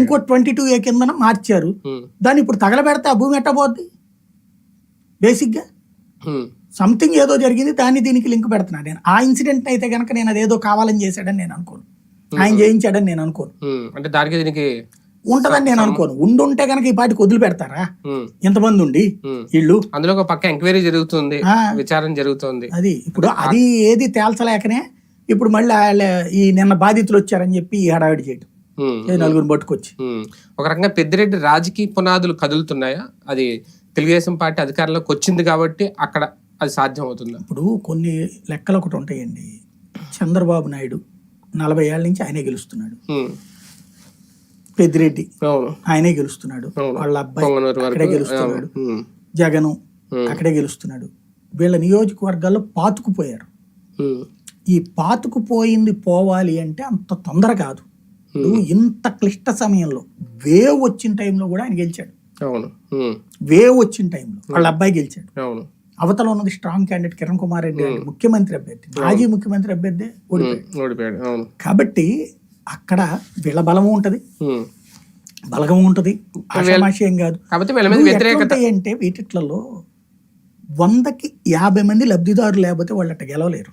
ఇంకో twenty two ఏ కిందన మార్చారు. దాన్ని ఇప్పుడు తగలబెడితే ఆ భూమి ఎట్టబోద్ది బేసిక్గా? సంథింగ్ ఏదో జరిగింది దాన్ని దీనికి లింక్ పెడుతున్నాను నేను. ఆ ఇన్సిడెంట్ అయితే కనుక నేను అదేదో కావాలని చేశాడని నేను అనుకోను. ఆయన చేయించాడని నేను అనుకోను. అంటే దానికి దీనికి ఉంటదని నేను అనుకోను. ఉండుంటే కనుక ఈ పాటికి వదిలి పెడతారా? ఎంతమంది ఉండి. వీళ్ళు? అందులో ఒక పక్క ఎంక్వైరీ జరుగుతుంది. విచారణ జరుగుతుంది. అది ఇప్పుడు అది ఏది తేల్చలేకనే ఇప్పుడు మళ్ళీ ఈ నిన్న బాధితులు వచ్చారని చెప్పి ఈ హడావిడి ఏ నలుగురిని పట్టుకొచ్చి. ఒక రకంగా పెద్దిరెడ్డి రాజకీయ పునాదులు కదులుతున్నాయా? అది తెలుగుదేశం పార్టీ అధికారంలోకి వచ్చింది కాబట్టి అక్కడ అది సాధ్యం అవుతుందా ఇప్పుడు కొన్ని లెక్కలు ఒకటి ఉంటాయండి. చంద్రబాబు నాయుడు నలభై ఏళ్ళ నుంచి ఆయనే గెలుస్తున్నాడు. పెద్దిరెడ్డి ఆయనే గెలుస్తున్నాడు. వాళ్ళ అబ్బాయి అక్కడే గెలుస్తున్నాడు. జగను అక్కడే గెలుస్తున్నాడు. వీళ్ళ నియోజకవర్గాల్లో పాతుకుపోయారు. ఈ పాతుకుపోయింది పోవాలి అంటే అంత తొందర కాదు. ఇంత క్లిష్ట సమయంలో వేవ్ వచ్చిన టైంలో కూడా ఆయన గెలిచాడు. అవును. ఉమ్, వేవ్ వచ్చిన టైంలో వాళ్ళ అబ్బాయి గెలిచాడు. అవును. అవతల ఉన్నది స్ట్రాంగ్ క్యాండిడేట్ కిరణ్ కుమార్ రెడ్డి అంటే ముఖ్యమంత్రి అభ్యర్థి. మాజీ ముఖ్యమంత్రి అభ్యర్థి ఓడిపోయాడు. కాబట్టి అక్కడ వీళ్ళ బలము ఉంటది. బలగం ఉంటది. ఆషామాషయం కాదు. అంటే వీటిట్లలో వందకి యాభై మంది లబ్ధిదారులు లేకపోతే వాళ్ళు అట్ట గెలవలేరు.